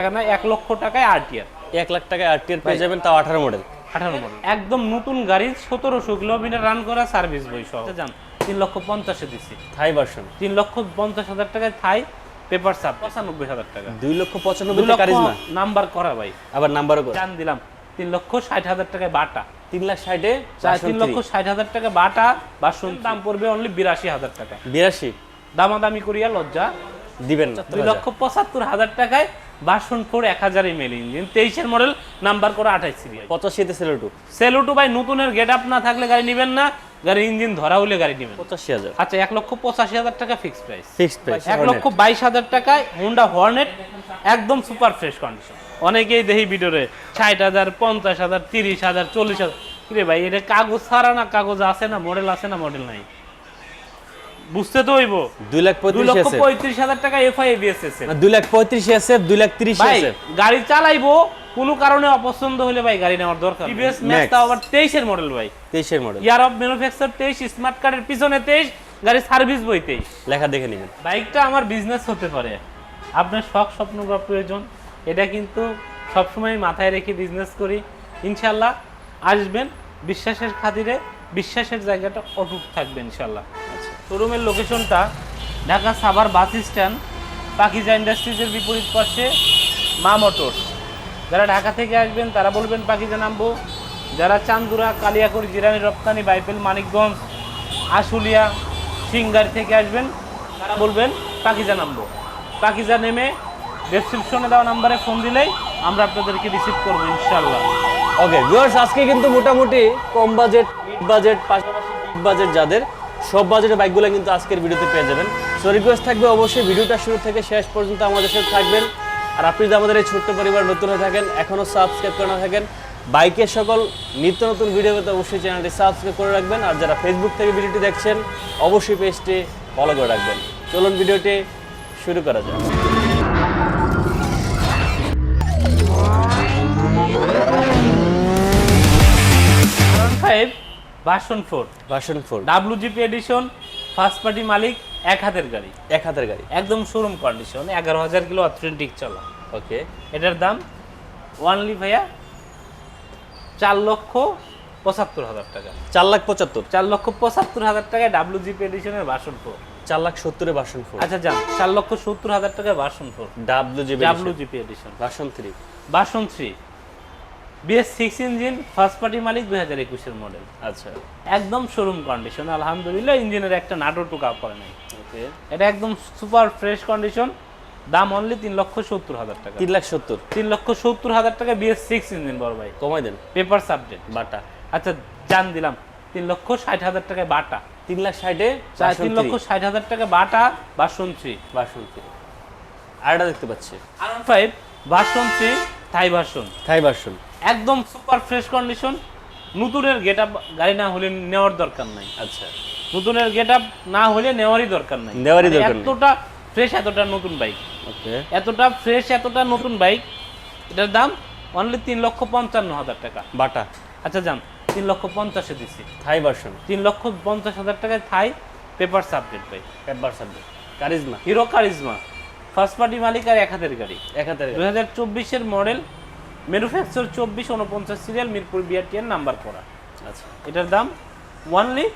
টাকা না এক লক্ষ টাকায় আরটিআর এক লাখ টাকায় আরটিআর পেয়ে যাবেন তাও আঠারো মডেল আঠারো মডেল একদম নতুন গাড়ি সতেরোশো কিলোমিটার রান করা সার্ভিস বই সহ। আচ্ছা, যান তিন লক্ষ পঞ্চাশে দিছি। থাই ভার্সন তিন লক্ষ পঞ্চাশ হাজার টাকায় থাই পেপার সাপ পঁচানব্বই হাজার টাকা। দুই লক্ষ পঁচানব্বই কারিজমা নাম্বার করা ভাই। আবার নাম্বারও করে। জান দিলাম। তিন লক্ষ ষাট হাজার টাকায় বাটা। তিন লাখ ষাটে তিন লক্ষ ষাট হাজার টাকা বাটা বাসন দাম পড়বে অনলি বিরাশি হাজার টাকা বিরাশি। দামাদামি করিয়া লজ্জা। দিবেন না দুই লক্ষ পঁচাত্তর হাজার টাকায় বাসন ফোর এক হাজার এমএল ইঞ্জিন তেইশের মডেল নাম্বার করে আঠাইশ সিরিয়াল পঁচাশিতে সেলো টু সেলুটু ভাই নতুনের গেট আপ না থাকলে গাড়ি নেবেন না গাড়ির ইঞ্জিন ধরা হলে গাড়ি নেবেন। পঁচাশি হাজার। আচ্ছা এক লক্ষ পঁচাশি হাজার টাকা ফিক্সড প্রাইস ফিক্সড প্রাইস এক লক্ষ বাইশ হাজার টাকায় হুন্ডা হর্নেট একদম সুপার ফ্রেশ কন্ডিশন অনেকেই দেখি ভিডিওরে ষাট হাজার পঞ্চাশ হাজার তিরিশ হাজার চল্লিশ হাজার। কিরে ভাই এটা কাগজ ছাড়া না কাগজ আছে না মডেল আছে না মডেল নাই। বুঝতে তো হইব। লাখ দুই পঁয়ত্রিশ লক্ষ আছে পঁয়ত্রিশ হাজার টাকা এফআই এবিএস লাখ লাখ গাড়ি চালাইবো কোনো কারণে অপছন্দ হলে ভাই গাড়ি নেওয়ার দরকার টিভিএস ম্যাক্স আবার তেইশের মডেল ভাই। তেইশের মডেল ইয়ার অফ ম্যানুফ্যাকচার তেইশ স্মার্ট কার্ডের পিছনে তেইশ গাড়ির সার্ভিস বই তেইশ। লেখা দেখে নেবেন। বাইকটা আমার বিজনেস হতে পারে। আপনার শখ স্বপ্ন বা প্রয়োজন এটা কিন্তু সবসময় মাথায় রেখে বিজনেস করি। ইনশাল্লাহ আসবেন বিশ্বাসের খাতিরে বিশ্বাসের জায়গাটা অটুট থাকবে ইনশাল্লাহ। শোরুমের লোকেশনটা ঢাকা সাভার বাস স্ট্যান্ড, পাকিজা ইন্ডাস্ট্রিজের বিপরীত পাশে মা মোটর। যারা ঢাকা থেকে আসবেন, তারা বলবেন পাকিজা নামবো। যারা চান্দুরা কালিয়াকড় জিরানি রপ্তানি, বাইপেল, মানিকগঞ্জ, আশুলিয়া, সিঙ্গার থেকে আসবেন, তারা বলবেন পাকিজা নামবো। পাকিজা নেমে ডেসক্রিপশনে দেওয়া নাম্বারে ফোন দিলেই আমরা আপনাদেরকে রিসিভ করব ইনশাল্লাহ ওকে ভিউয়ার্স আজকে কিন্তু মোটামুটি কম বাজেট মিড বাজেট পাশাপাশি বাজেট যাদের সব বাজেটের বাইকগুলো কিন্তু আজকের ভিডিওতে পেয়ে যাবেন। সো রিকোয়েস্ট থাকবে অবশ্যই ভিডিওটা শুরু থেকে শেষ পর্যন্ত আমাদের সাথে থাকবেন। আর আপনি যদি আমাদের এই ছোট্ট পরিবার নতুন হয়ে থাকেন এখনও সাবস্ক্রাইব করে না থাকেন, বাইকের সকল নিত্য নতুন ভিডিও পেতে অবশ্যই চ্যানেলটি সাবস্ক্রাইব করে রাখবেন। আর যারা ফেসবুক থেকে ভিডিওটি দেখছেন, অবশ্যই পেজটি ফলো করে রাখবেন। চলুন ভিডিওটি শুরু করা যাক। Version four version four W GP edition first party মালিক এক হাতের গাড়ি। এক হাতের গাড়ি। একদম শোরুম কন্ডিশন এগারো হাজার কিলো অথেন্টিক চলা। ওকে এটার দাম ওয়ানলি ভাইয়া চার লক্ষ পঁচাত্তর হাজার টাকা। চার লাখ পঁচাত্তর। চার লক্ষ পঁচাত্তর হাজার টাকায় ডাব্লু জিপি এডিশনের ভার্সন ফোর চার লাখ সত্তরে ভার্সন ফোর আচ্ছা যান চার লক্ষ সত্তর হাজার টাকায় version four W GB W GP edition version three version three BS six engine first party মালিক দুই হাজার একুশের মডেল আচ্ছা। একদম শোরুম কন্ডিশন আলহামদুলিল্লাহ ইঞ্জিনের একটা নাটো টুকা নাই। ওকে এটা একদম সুপার ফ্রেশ কন্ডিশন দাম অনলি তিন লক্ষ সত্তর হাজার টাকা। তিন লাখ সত্তর? তিন লক্ষ সত্তর হাজার টাকা বিএস সিক্স ইঞ্জিন বড় ভাই। কমাই দেন। পেপার সাবজেক্ট বাটা। আচ্ছা জান দিলাম। তিন লক্ষ ষাট হাজার টাকায় বাটা। তিন লাখ ষাটে তিন লক্ষ ষাট হাজার টাকা বাটা ভার্সন থ্রি আরেকটা দেখতে পাচ্ছি। আর five three Thai version Thai version একদম সুপার ফ্রেশ কন্ডিশন। নতুনের গেট আপ গাড়ি না হলে নেওয়ার দরকার নাই। আচ্ছা। নতুনের গেট আপ না হলে নেওয়ারই দরকার নাই। নেওয়ারই মানে দরকার। এতটা ফ্রেশ এতটা নতুন বাইক। ওকে। এতটা ফ্রেশ এতটা নতুন বাইক এটার দাম অনলি তিন লক্ষ পঞ্চান্ন হাজার টাকা। বাটা। আচ্ছা যান তিন লক্ষ পঞ্চাশে দিছি। থাই ভার্সন তিন লক্ষ পঞ্চাশ হাজার টাকায় থাই পেপার সাবজেক্ট ভাই paper subject Karizma. Hero Karizma. First party মালিক আর এক হাতের গাড়ি। এক হাতের দুই হাজার চব্বিশের মডেল ম্যানুফ্যাকচার চব্বিশ উনপঞ্চাশ সিরিয়াল মিরপুর বিআরটিএর নাম্বার করা। আচ্ছা এটার দাম ওয়ানলি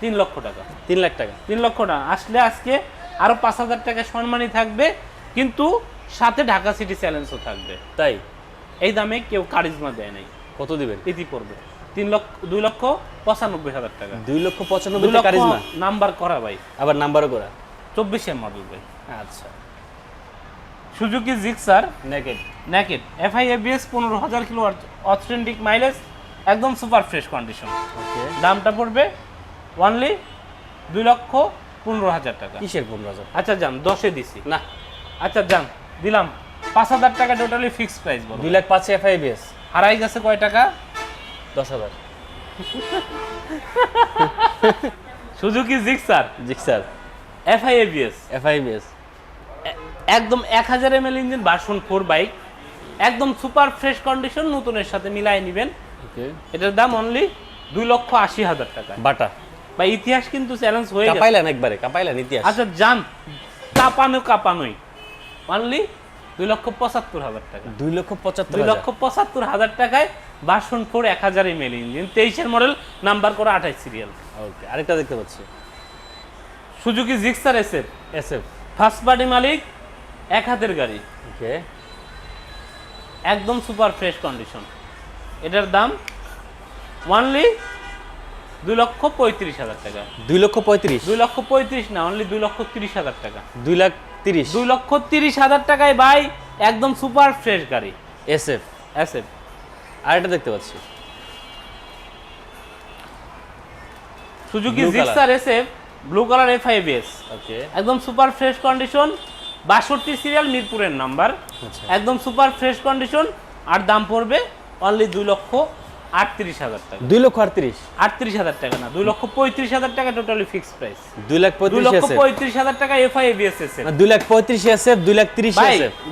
তিন লক্ষ টাকা। তিন লাখ টাকা। তিন লক্ষ টাকা। আসলে আজকে আরও পাঁচ হাজার টাকা সম্মানই থাকবে কিন্তু সাথে ঢাকা সিটি চ্যালেঞ্জও থাকবে। তাই? এই দামে কেউ কারিজমা দেয় নাই। কত দিবেন? ইতি পড়বে। তিন লক্ষ দুই লক্ষ পঁচানব্বই হাজার টাকা। দুই লক্ষ পঁচানব্বই কারিজমা? নাম্বার করা ভাই। আবার নাম্বারও করা? চব্বিশের মডেল ভাই। আচ্ছা। Suzuki Gixxer naked naked FI ABS পনেরো হাজার কিলো অথেন্টিক মাইলেজ একদম সুপার ফ্রেশ কন্ডিশন। দামটা পড়বে ওয়ানলি দুই লক্ষ পনেরো হাজার টাকা। কিসের পনেরো হাজার? আচ্ছা যান দশে দিছি। না। আচ্ছা যান দিলাম। পাঁচ হাজার টাকা টোটালি ফিক্স প্রাইস বলো দুই লাখ পাঁচ পাঁচে এফআইবিএস হারাই গেছে কয় টাকা? দশ হাজার। সুজুকি জিক্সার জি sir. FI ABS FI BS একদম এক হাজার M L engine version four bike একদম সুপার ফ্রেশ কন্ডিশন নতুনের সাথে মিলাই নেবেন। এটার দাম অনলি দুই লক্ষ আশি হাজার টাকা। বাটা। বা ইতিহাস কিন্তু চ্যালেঞ্জ হয়ে কাপাইলেন একবারে কাপাইলেন ইতিহাস। আচ্ছা যান। কাপানো কাপানোই। অনলি দুই লক্ষ পঁচাত্তর হাজার টাকা। দুই লক্ষ পঁচাত্তর দুই লক্ষ পঁচাত্তর হাজার টাকায় বাসন ফোর এক হাজার এমএল ইঞ্জিন তেইশের মডেল নাম্বার করা আঠাইশ সিরিয়াল ওকে আরেকটা দেখতে পাচ্ছি। সুজুকি জিক্সার এসের এসএফ ফার্স্ট পার্টি মালিক এক হাতের গাড়ি। ওকে। একদম সুপার ফ্রেশ কন্ডিশন। এটার দাম ওয়ানলি দুই লক্ষ পঁয়ত্রিশ হাজার টাকা। দুই লক্ষ পঁয়ত্রিশ? দুই লক্ষ পঁয়ত্রিশ না অনলি দুই লক্ষ তিরিশ হাজার টাকা। দুই লাখ তিরিশ? দুই লক্ষ তিরিশ হাজার টাকায় ভাই একদম সুপার ফ্রেশ গাড়ি। এসএফ। অ্যাসেট আরেকটা দেখতে পাচ্ছি। Suzuki. Gixxer SF blue colour F I BS okay. একদম সুপার ফ্রেশ কন্ডিশন। বাষট্টি সিরিয়াল মিরপুরের নাম্বার আচ্ছা। একদম সুপার ফ্রেশ কন্ডিশন আর দাম পড়বে অনলি দুই লক্ষ আটত্রিশ হাজার টাকা। দুই লক্ষ আটত্রিশ? আটত্রিশ হাজার টাকা না দুই লক্ষ পঁয়ত্রিশ হাজার টাকা টোটালি ফিক্সড প্রাইস দুই লাখ দুই লক্ষ পঁয়ত্রিশ হাজার টাকা এফআই এবিএস এসে। দুই লাখ পঁয়ত্রিশ এসএফ দুই লাখ তিরিশ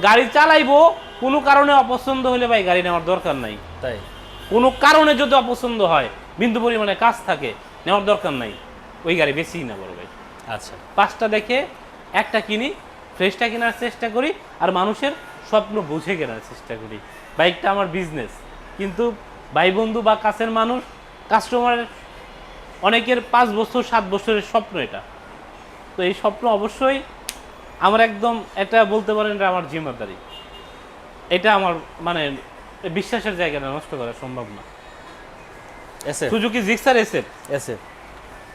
গাড়ি চালাইবো কোনো কারণে অপছন্দ হলে ভাই গাড়ি নেওয়ার দরকার নাই। তাই? কোনো কারণে যদি অপছন্দ হয় বিন্দু পরিমাণে কাজ থাকে নেওয়ার দরকার নাই। ওই গাড়ি বেশি না বড় ভাই। আচ্ছা। পাঁচটা দেখে একটা কিনি ফ্রেশটা কেনার চেষ্টা করি আর মানুষের স্বপ্ন বুঝে কেনার চেষ্টা করি। বাইকটা আমার বিজনেস কিন্তু ভাই বন্ধু বা কাছের মানুষ কাস্টমারের অনেকের পাঁচ বছর সাত বছরের স্বপ্ন এটা। তো এই স্বপ্ন অবশ্যই আমার একদম এটা বলতে পারেন এটা আমার জিম্মাদারি। এটা আমার মানে বিশ্বাসের জায়গাটা নষ্ট করা সম্ভব না। সুজুকি জিক্সার এসে এসএফ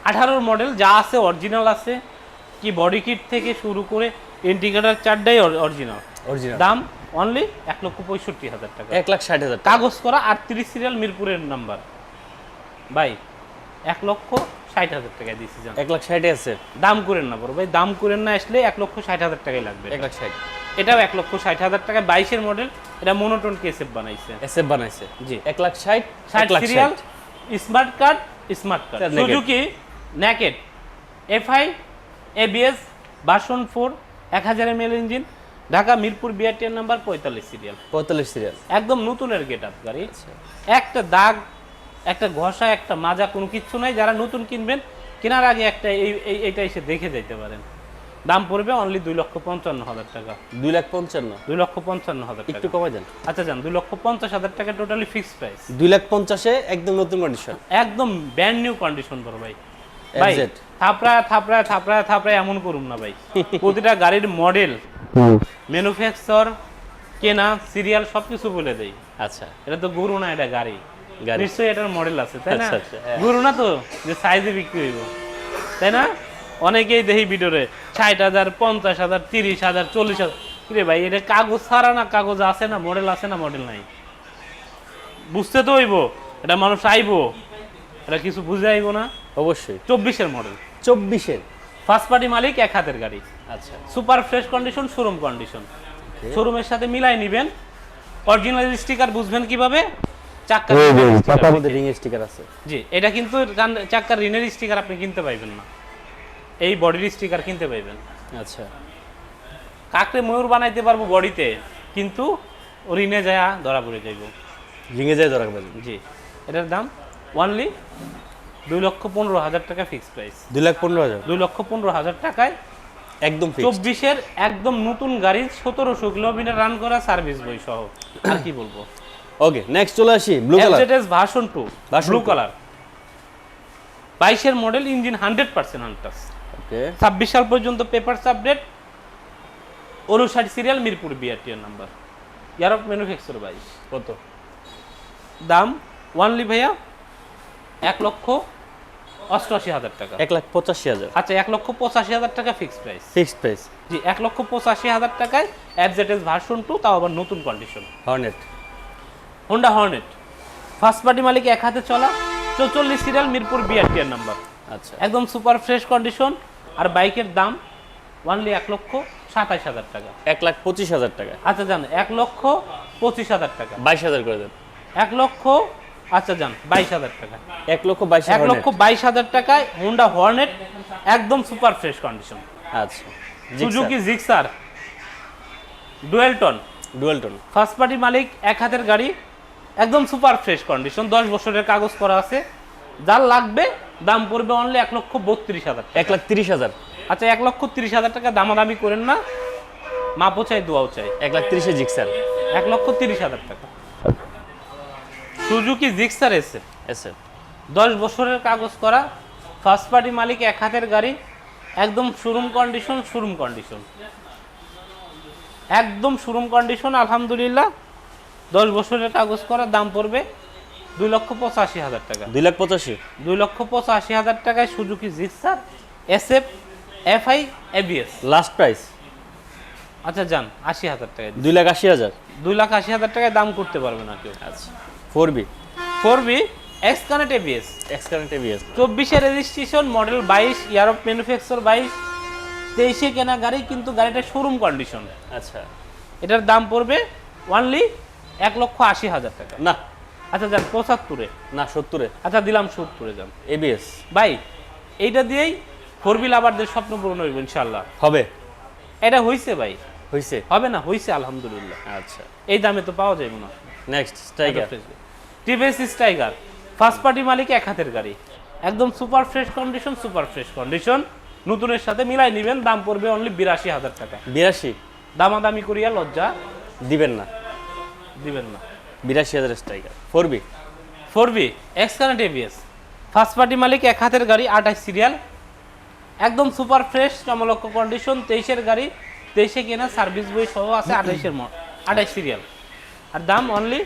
আঠারোর মডেল যা আছে অরিজিনাল আছে কি বডি কিট থেকে শুরু করে ইন্ডিকেটার চারটাই অরিজিনাল অরিজিনাল দাম অনলি এক লক্ষ পঁয়ষট্টি হাজার টাকা। এক লাখ ষাট হাজার কাগজ করা আটত্রিশ সিরিয়াল মিরপুরের নাম্বার ভাই এক লক্ষ ষাট হাজার টাকায় দিয়েছি এক লাখ ষাট এসএফ দাম করেন না বড় ভাই দাম করেন না আসলে এক লক্ষ ষাট হাজার টাকাই লাগবে। এক লাখ ষাট। এটাও এক লক্ষ ষাট হাজার টাকা বাইশের মডেল এটা মোনোটোন কেসেফ বানাইছে। এসএফ বানাইছে। জি। এক লাখ ষাট ষাট lakh serial smart card smart card. Suzuki naked FI ABS version four এক হাজার M L engine Dhaka Mirpur বিআরটিএর number পঁয়তাল্লিশ সিরিয়াল পঁয়তাল্লিশ সিরিয়াল একদম নতুনের গেট আপ গাড়ি। আচ্ছা। একটা দাগ একটা ঘষা একটা মাজা কোনো কিচ্ছু নাই। যারা নতুন কিনবেন কেনার আগে একটা এই এই- এইটা এসে দেখে যাইতে পারেন। দাম পড়বে অনলি দুই লক্ষ পঞ্চান্ন হাজার টাকা। দুই লাখ পঞ্চান্ন? দুই লক্ষ পঞ্চান্ন হাজার একটু টাকা যান আচ্ছা যান দুই লক্ষ পঞ্চাশ হাজার টাকা টোটালি ফিক্সড প্রাইস দুই লাখ পঞ্চাশে একদম নতুন কন্ডিশন একদম ব্যান্ড নিউ কন্ডিশন বড় ভাই থাপড়া থাপড়া থাপড়া থাপড়া এমন করুন না ভাই। প্রতিটা গাড়ির মডেল ম্যানুফ্যাকচার কেনা সিরিয়াল সবকিছু বলে দেই। আচ্ছা এটা তো গরু না এটা গাড়ি। নিশ্চয়ই এটার মডেল আছে তাই না? আচ্ছা, আচ্ছা, হ্যাঁ। গরু না তো যে সাইজে বিক্রি হইব। তাই না? অনেকেই দেখি ভিডিওরে ষাট হাজার পঞ্চাশ হাজার তিরিশ হাজার চল্লিশ হাজার। কিরে ভাই এটা কাগজ ছাড়া না কাগজ আছে না মডেল আছে না মডেল নাই? বুঝতে তো হইব এটা মানুষ আইবো। এটা কিছু বুঝে আইবো না? অবশ্যই। চব্বিশের মডেল চব্বিশের। ফার্স্ট পার্টি মালিক এক হাতের গাড়ি। আচ্ছা। Super fresh condition showroom condition শোরুমের সাথে মিলাই নিবেন। অরিজিনাল স্টিকার বুঝবেন কীভাবে? চাক্কার চাকার মধ্যে রিং স্টিকার আছে। জি এটা কিন্তু চাক্কার রিনের স্টিকার আপনি কিনতে পাইবেন না। এই বডির স্টিকার কিনতে পাইবেন। আচ্ছা। কাকরে ময়ূর বানাইতে পারব বডিতে কিন্তু রিনে যায় ধরা পড়ে যাইব। রিঙে যায় দরকার পাবেন জি। এটার দাম? ওয়ানলি দুই লক্ষ পনেরো হাজার টাকা ফিক্স প্রাইস দুই লাখ পনেরো হাজার। দুই লক্ষ পনেরো হাজার টাকায় একদম চব্বিশের একদম নতুন গাড়ি সতেরোশো কিলোমিটার রান করা সার্ভিস বই সহ। আর কি বলব? ওকে নেক্সট চলে আসি blue colour FZS version two Version blue 2 colour বাইশের model engine hundred percent untouched okay সাল পর্যন্ত পেপারস আপডেট অনুষাট সিরিয়াল মিরপুর বিআরটিআর নাম্বার ইয়ার অফ ম্যানুফ্যাকচার বাইশ। কত? দাম ওয়ানলি ভাইয়া এক লক্ষ অষ্টআশি হাজার টাকা। এক লাখ পঁচাশি হাজার। আচ্ছা এক লক্ষ পঁচাশি হাজার টাকা ফিক্সড প্রাইস ফিক্সড প্রাইস জি এক লক্ষ পঁচাশি হাজার টাকায় এফজেডএস ভার্সন টু তাও আবার নতুন condition Hornet Honda Hornet first party মালিক এক হাতে চলা চৌচল্লিশ সিরিয়াল মিরপুর বিআরটিআর নাম্বার আচ্ছা। একদম সুপার ফ্রেশ কন্ডিশন আর বাইকের দাম ওয়ানলি এক লক্ষ সাতাশ হাজার টাকা। এক লাখ পঁচিশ হাজার টাকা। আচ্ছা যান এক লক্ষ পঁচিশ হাজার টাকা। বাইশ হাজার করে দেন। এক লক্ষ আচ্ছা যান বাইশ হাজার টাকা। এক লক্ষ বাইশ এক লক্ষ বাইশ হাজার টাকায় হোন্ডা হর্নেট একদম সুপার ফ্রেশ কন্ডিশন আচ্ছা Suzuki Gixxer dual tone dual tone first party মালিক এক হাতের গাড়ি একদম সুপার ফ্রেশ কন্ডিশন দশ বছরের কাগজ করা আছে। যার লাগবে দাম পড়বে অনলি এক লক্ষ বত্রিশ হাজার এক লাখ তিরিশ হাজার। আচ্ছা এক লক্ষ তিরিশ হাজার টাকা দামাদামি করেন না। মাপও চাই দোয়াও চাই। এক লাখ তিরিশে জিক্সার এক লক্ষ তিরিশ হাজার টাকা। সুজুকি জিক্সার এসে এসে। দশ বছরের কাগজ করা ফার্স্ট পার্টি মালিক এক হাতের গাড়ি একদম শোরুম কন্ডিশন শোরুম কন্ডিশন একদম শোরুম কন্ডিশন আলহামদুলিল্লাহ। দশ বছরের কাগজ করা দাম পড়বে দুই লক্ষ পঁচাশি হাজার টাকা। দুই লাখ পঁচাশি? দুই লক্ষ পঁচাশি হাজার টাকায় Suzuki Gixxer S F F I ABS last price আচ্ছা যান আশি হাজার টাকায় দুই লাখ আশি হাজার? দুই লাখ আশি হাজার টাকায় দাম করতে পারবে না কেউ। আচ্ছা। Four B four B X connect ABS X current ABS চব্বিশে রেজিস্ট্রেশন মডেল বাইশ ইয়ার অফ ম্যানুফ্যাকচার বাইশ তেইশে কেনা গাড়ি কিন্তু গাড়িটা শোরুম কন্ডিশন আচ্ছা। এটার দাম পড়বে ওনলি এক লক্ষ আশি হাজার টাকা। না। আচ্ছা যান পঁচাত্তরে। না সত্তরে। আচ্ছা দিলাম সত্তরে যান। এবিএস ভাই এইটা দিয়েই ফোর হুইল আবারদের স্বপ্ন পূরণ হইব ইনশাল্লাহ হবে। এটা হইছে ভাই। হয়েছে হবে না হইছে আলহামদুলিল্লাহ। আচ্ছা। এই দামে তো পাওয়া যাবে না। Next Stryker TVS Stryker. First party মালিক এক হাতের গাড়ি। একদম super fresh condition super fresh condition নতুনের সাথে মিলাই নেবেন দাম পড়বে অনলি বিরাশি হাজার টাকা। বিরাশি? দামাদামি করিয়া লজ্জা দিবেন না। দিবেন না। বিরাশি হাজার Stryker four B four B X current ABS first party মালিক এক হাতের গাড়ি আঠাশ সিরিয়াল একদম সুপার ফ্রেশ চমলক্ষ কন্ডিশন তেইশের গাড়ি। তেইশে কেনা সার্ভিস বই সহ আছে আঠাইশের মড আঠাইশ সিরিয়াল আর দাম অনলি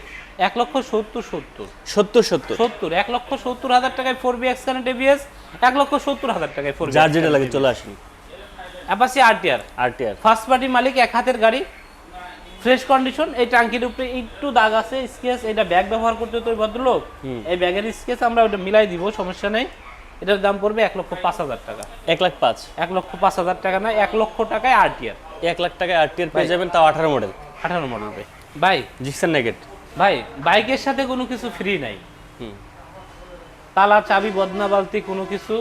এক লক্ষ সত্তর সত্তর। সত্তর সত্তর। সত্তর এক লক্ষ সত্তর হাজার টাকায় four B X current ABS এক লক্ষ সত্তর হাজার টাকায় ফোর যার যেটা লাগে চলে আসুন। Apache RTR RTR first party মালিক এক হাতের গাড়ি। ফ্রেশ কন্ডিশন এই টাঙ্কির উপরে একটু দাগ আছে স্কেচ এটা ব্যাগ ব্যবহার করতে তো ভদ্রলোক। এই ব্যাগের স্কেচ আমরা ওটা মিলাই দিব সমস্যা নেই। এটার দাম পড়বে এক লক্ষ পাঁচ হাজার টাকা। এক লাখ পাঁচ। এক লক্ষ পাঁচ হাজার টাকা না এক লক্ষ টাকায় আরটিআর এক লাখ টাকায় আরটিআর পেয়ে যাবেন তাও আঠারো মডেল আঠারো মডেল ভাই। জিক্সার নেগেট ভাই বাইকের সাথে কোনো কিছু ফ্রি নাই। তালা চাবি বদনা বালতি কোনো কিছু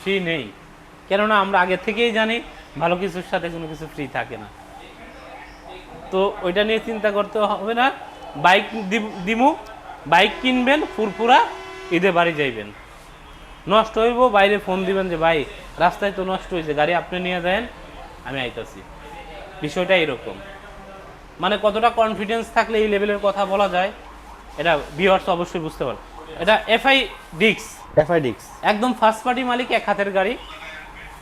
ফ্রি নেই। কেননা আমরা আগে থেকেই জানি ভালো কিছুর সাথে কোনো কিছু ফ্রি থাকে না। তো ওইটা নিয়ে চিন্তা করতে হবে না। বাইক দিমু বাইক কিনবেন ফুরফুরা ঈদে বাড়ি যাইবেন। নষ্ট হইব বাইরে ফোন দিবেন যে ভাই রাস্তায় তো নষ্ট হয়েছে গাড়ি আপনি নিয়ে যান আমি আইতাছি। বিষয়টা এরকম। মানে কতটা কনফিডেন্স থাকলে এই লেভেলের কথা বলা যায় এটা ভিউয়ার্স অবশ্যই বুঝতে পারে এটা এফআই ডিক্স এফআই ডিক্স একদম ফার্স্ট পার্টি মালিক এক হাতের গাড়ি।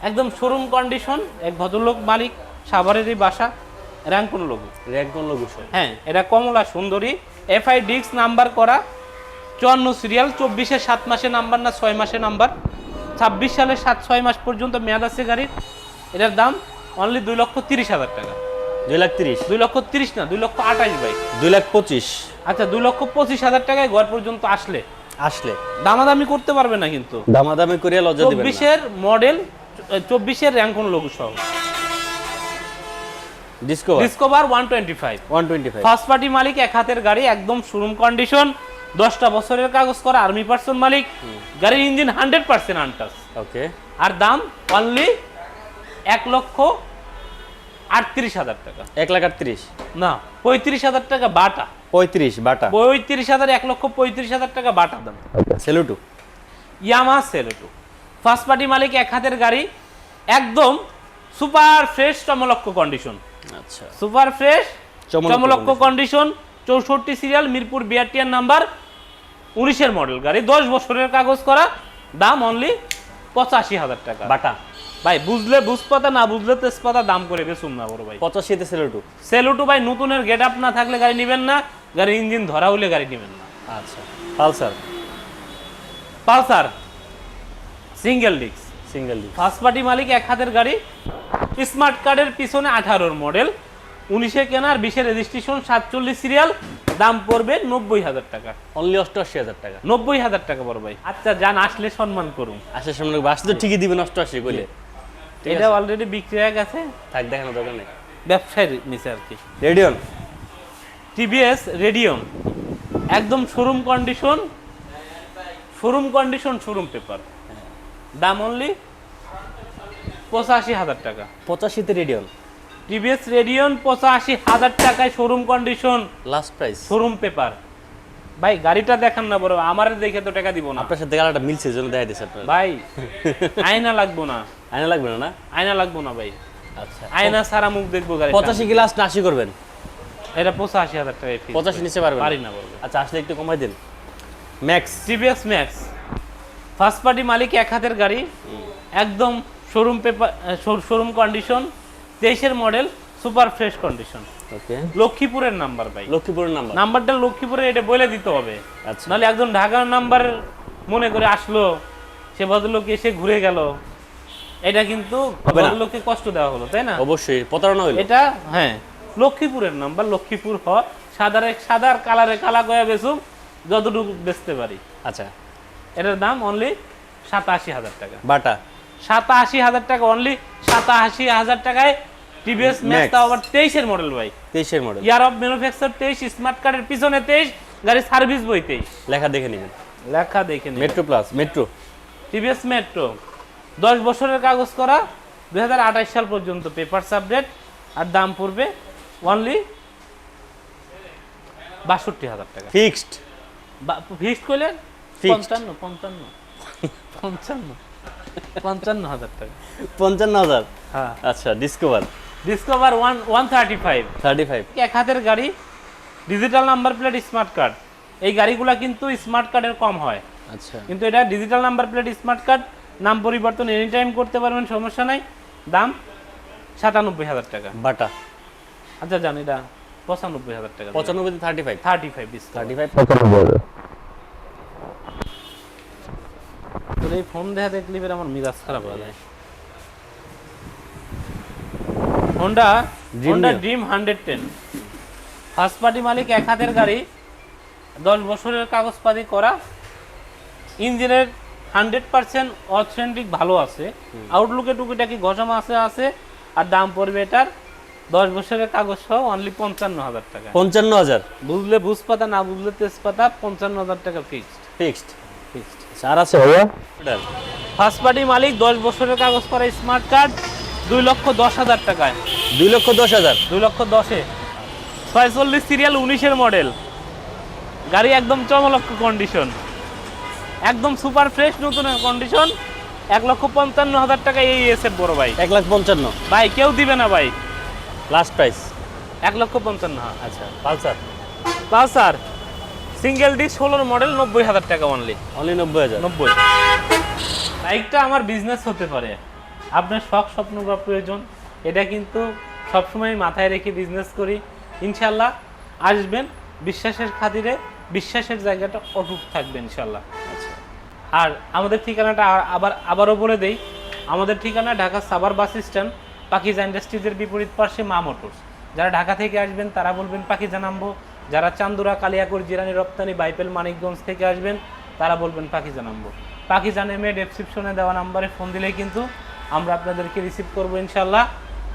একদম শোরুম কন্ডিশন এক ভদ্রলোক মালিক সাভারেরই বাসা র্যাঙ্ক কোনো লোক র্যাক কোন লোক সব হ্যাঁ এটা কমলা সুন্দরী। এফআই ডিক্স নাম্বার করা চুয়ান্ন সিরিয়াল চব্বিশের সাত মাসে নাম্বার না ছয় মাসে নাম্বার ছাব্বিশ সালের সাত ছয় মাস পর্যন্ত মেয়াদ আছে গাড়ির। এটার দাম অনলি দুই লক্ষ তিরিশ হাজার টাকা। দুই লাখ তিরিশ। দুই লক্ষ তিরিশ না দুই লক্ষ আঠাশ ভাই। দুই লাখ পঁচিশ। আচ্ছা দুই লক্ষ পঁচিশ হাজার টাকায় ঘর পর্যন্ত আসলে? আসলে। দামাদামি করতে পারবে না কিন্তু। দামাদামি করিয়া লজ্জা দিবেন চব্বিশের মডেল চব্বিশের র্যাঙ্ক কোন লোক সহ? Discover Discover one twenty five one twenty five first party মালিক এক হাতের গাড়ি একদম শোরুম কন্ডিশন দশটা বছরের কাগজ করা আর্মি পার্সন মালিক গাড়ির engine hundred percent untouched okay আর দাম অনলি এক লক্ষ আটত্রিশ হাজার টাকা। এক লাখ আটত্রিশ। না পঁয়ত্রিশ হাজার টাকা বাটা। পঁয়ত্রিশ বাটা। পঁয়ত্রিশ হাজার এক লক্ষ পঁয়ত্রিশ হাজার টাকা বাটা দাম। সেলুটু। ইয়ামা সেলেটো। ফার্স্ট পার্টি মালিক এক হাতের গাড়ি। একদম সুপার ফ্রেশ চমলক্ষ কন্ডিশন আচ্ছা। সুপার ফ্রেশ চমলক্ষ কন্ডিশন চৌষট্টি সিরিয়াল মিরপুর বিআরটিআর নাম্বার উনিশের মডেল গাড়ি দশ বছরের কাগজ করা দাম অনলি পঁচাশি হাজার টাকা। বাটা। ভাই বুঝলে বুঝপাতা না বুঝলে তেজপাতা দাম করে বেসুম না বড় ভাই। পঁচাশিতে সেলুটু। সেলুটু ভাই নতুনের গেট আপ না থাকলে গাড়ি নেবেন না গাড়ির ইঞ্জিন ধরা হলে গাড়ি নেবেন না। আচ্ছা। Pulsar? Pulsar. Single disc. Single D first party মালিক এক হাতের গাড়ি স্মার্ট কার্ডের পিছনে আঠারোর মডেল উনিশে কেনার বিশে রেজিস্ট্রেশন সাতচল্লিশ সিরিয়াল দাম পড়বে নব্বই হাজার টাকা। অনলি অষ্টআশি হাজার টাকা। নব্বই হাজার টাকা বড় ভাই। আচ্ছা যান আসলে সম্মান করুন। আসার সামনে বাসে তো ঠিকই দিবেন অষ্টআশি ঠিক এটা অলরেডি বিক্রি হয়ে গেছে। থাক দেখানো দরকার নেই ব্যবসায়ের নিচে আর কি। রেডিয়ন টিভিএস রেডিয়ন একদম showroom condition showroom condition showroom paper দাম অনলি পঁচাশি হাজার টাকা। পঁচাশিতে রেডিয়ন টিভিএস রেডিয়ন পঁচাশি হাজার টাকায় showroom condition last price showroom paper ভাই গাড়িটা দেখান না বড় আমার দেখে তো টাকা দিব না। আপনার সাথে গালাটা মিলছে জন্য দেখা দিচ্ছে আপনার। ভাই আয়না লাগবো না। আয়না লাগবে না আয়না লাগবো না ভাই। আচ্ছা। আয়না সারা মুখ দেখব গাড়ি পঁচাশি গ্লাস না করবেন? এটা পঁচাশি হাজার টাকা পঁচাশি নিচে পারবেন? পারি না বলব। আচ্ছা আসলে একটু কমাই দিন। Max TVS Max first party মালিক এক হাতের গাড়ি। একদম শোরুম পেপার শোরুম কন্ডিশন তেইশের model super fresh condition okay লক্ষ্মীপুরের নাম্বার ভাই। লক্ষ্মীপুরের নাম্বার? নাম্বারটা লক্ষ্মীপুরে এটা বলে দিতে হবে। আচ্ছা। নাহলে একজন ঢাকার নাম্বার মনে করে আসলো সে ভদ্রলোক এসে ঘুরে গেল। এটা কিন্তু ভদ্রলোককে কষ্ট দেওয়া হলো তাই না? অবশ্যই প্রতারণা হইল। এটা হ্যাঁ লক্ষ্মীপুরের নাম্বার লক্ষ্মীপুর হ। সাদারে সাদার কালারে কালা গয়া বেসুম যতটুকু বেচতে পারি। আচ্ছা। এটার দাম অনলি সাতাশি হাজার টাকা। বাটা। সাতাশি হাজার টাকা অনলি সাতাশি হাজার টাকায় টিভিএস। ম্যাক্স তাও আবার তেইশের মডেল ভাই। তেইশের মডেল ইয়ার অফ ম্যানুফ্যাকচার তেইশ স্মার্ট কার্ডের পিছনে তেইশ গাড়ি সার্ভিস বই তেইশ। লেখা দেখে নেবেন। লেখা দেখে নিন Metro Plus Metro TVS Metro দশ বছরের কাগজ করা দুই সাল পর্যন্ত পেপার আপডেট আর দাম পড়বে অনলি বাষট্টি হাজার টাকা। ফিক্সড ফিক্সড করলেন Fixed। পঞ্চান্ন পঞ্চান্ন। পঞ্চান্ন। পঞ্চান্ন হাজার টাকা। পঞ্চান্ন হাজার? হ্যাঁ। আচ্ছা Discover Discover one one thirty five thirty five এক হাতের গাড়ি digital number plate smart card এই গাড়িগুলো কিন্তু স্মার্ট কার্ডের কম হয়। আচ্ছা। কিন্তু এটা digital number plate smart card নাম পরিবর্তন এনি টাইম করতে পারবেন সমস্যা নাই। দাম সাতানব্বই হাজার টাকা। বাটা। আচ্ছা জানি এটা পঁচানব্বই হাজার টাকা। পঁচানব্বই thirty five thirty five thirty five তোর এই ফোন দেখা দেখলি আমার মিজাজ খারাপ হয়ে যায়। Honda Honda Dream hundred ten first party মালিক এক হাতের গাড়ি দশ বছরের কাগজপাতি করা। ইঞ্জিনের হান্ড্রেড পার্সেন্ট অথেন্টিক ভালো আছে। আউটলুকে টুকিটাকি ঘষামা আছে আছে আর দাম পড়বে এটার দশ বছরের কাগজ সহ অনলি পঞ্চান্ন হাজার টাকা। পঞ্চান্ন হাজার। বুঝলে বুঝপাতা না বুঝলে তেজপাতা পঞ্চান্ন হাজার টাকা ফিক্সড ফিক্সড ফিক্সড আর আছে ভাইয়া? ফার্স্ট পার্টি মালিক দশ বছরের কাগজ করা স্মার্ট কার্ড দুই লক্ষ দশ হাজার টাকায়। দুই লক্ষ দশ হাজার। দুই লক্ষ দশে। ছয়চল্লিশ সিরিয়াল উনিশের মডেল গাড়ি একদম চমলক্ষ কন্ডিশন একদম সুপার ফ্রেশ নতুন কন্ডিশন এক লক্ষ পঞ্চান্ন হাজার টাকা এই এসে বড় ভাই এক লাখ পঞ্চান্ন। ভাই কেউ দিবে না ভাই। লাস্ট প্রাইস এক লক্ষ পঞ্চান্ন আচ্ছা পালসার? পালসার। সিঙ্গেল ডি ষোলোর মডেল নব্বই হাজার টাকা অনলি অনলি নব্বই হাজার। নব্বই। বাইকটা আমার বিজনেস হতে পারে। আপনার শখ স্বপ্ন বা প্রয়োজন এটা কিন্তু সবসময় মাথায় রেখে বিজনেস করি। ইনশাল্লাহ আসবেন বিশ্বাসের খাতিরে বিশ্বাসের জায়গাটা অটুট থাকবে ইনশাল্লাহ আচ্ছা। আর আমাদের ঠিকানাটা আবার আবারও বলে দেই আমাদের ঠিকানা ঢাকা সাবার বাস স্ট্যান্ড পাকিজা ইন্ডাস্ট্রিজের বিপরীত পাশে মা মোটরস। যারা ঢাকা থেকে আসবেন তারা বলবেন পাকিজা নামবো। যারা চান্দুরা কালিয়াকুর জিরানি রপ্তানি বাইপেল মানিকগঞ্জ থেকে আসবেন তারা বলবেন পাকিজা নামবো। পাকিজা নেমে ডেসক্রিপশনে দেওয়া নাম্বারে ফোন দিলেই কিন্তু আমরা আপনাদেরকে রিসিভ করব ইনশাল্লাহ